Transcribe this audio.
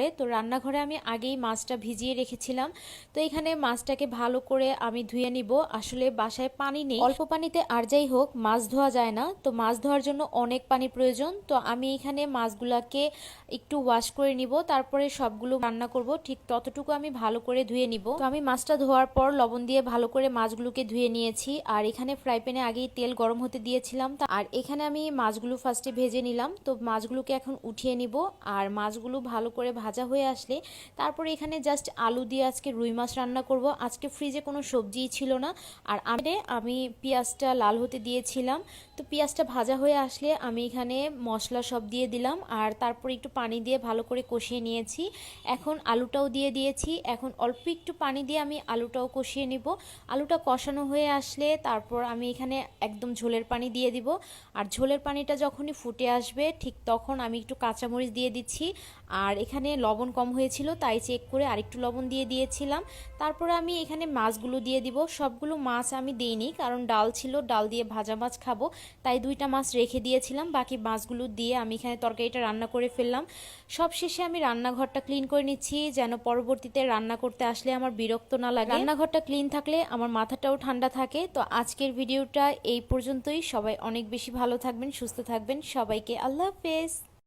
রান্নাঘরে তো রান্নাঘরে আমি আগেই মাছটা ভিজিয়ে রেখেছিলাম। তো এখানে মাছটাকে ভালো করে আমি ধুয়ে নিব। আসলে বাসায় পানি নেই। অল্প পানিতে আর যাই হোক, মাছ ধোয়া যায় না। তো মাছ ধোয়ার জন্য অনেক পানি প্রয়োজন। তো আমি এখানে মাছগুলাকে একটু ওয়াশ করে নিব। তারপরে সবগুলো রান্না করব। ঠিক ততটুকু আমি ভালো করে ধুয়ে নিব। তো আমি মাছটা ধোয়ার পর লবণ দিয়ে ভালো করে মাছগুলোকে ধুয়ে নিয়েছি। আর এখানে ফ্রাই প্যানে আগেই তেল গরম হতে দিয়েছিলাম। আর এখানে আমি মাছগুলো ফার্স্টে ভেজে নিলাম। তো মাছগুলোকে এখন উঠিয়ে নিব। আর মাছগুলো ভালো করে ভাজা হয়ে আসলে তারপরে এখানে জাস্ট আলু দিয়ে আজকে রুই মাছ রান্না করব। আজকে ফ্রিজে কোনো সবজিই ছিল না। আর আমি পেঁয়াজটা লাল হতে দিয়েছিলাম। তো পেঁয়াজটা ভাজা হয়ে আসলে আমি এখানে মশলা সব দিয়ে দিলাম আর তারপর একটু পানি দিয়ে ভালো করে কষিয়ে নিয়েছি। এখন আলুটাও দিয়ে দিয়েছি। এখন অল্প একটু পানি দিয়ে আমি আলুটাও কষিয়ে নিব। আলুটা কষানো হয়ে আসলে তারপর আমি এখানে একদম ঝোলের পানি দিয়ে দিব। আর ঝোলের পানিটা যখনই ফুটে আসবে ঠিক তখন আমি একটু কাঁচামরিচ দিয়ে দিচ্ছি। আর এখানে লবণ কম হয়েছিল তাই চেক করে আরেকটু লবণ দিয়ে দিয়েছিলাম। তারপরে আমি এখানে মাছগুলো দিয়ে দিব। সবগুলো মাছ আমি দিইনি কারণ ডাল ছিল। ডাল দিয়ে ভাজা মাছ খাব। তাই দুইটা মাছ রেখে দিয়েছিলাম। বাকি মাছগুলো দিয়ে আমি এখানে তরকারিটা রান্না করে ফেললাম। সব শেষে আমি রান্নাঘরটা ক্লিন করে নিচ্ছি, যেন পরবর্তীতে রান্না করতে আসলে আমার বিরক্ত না লাগে। রান্নাঘরটা ক্লিন থাকলে আমার মাথাটাও ঠান্ডা থাকে। তো আজকের ভিডিওটা এই পর্যন্তই। সবাই অনেক বেশি ভালো থাকবেন, সুস্থ থাকবেন। সবাইকে আল্লাহ হাফেজ।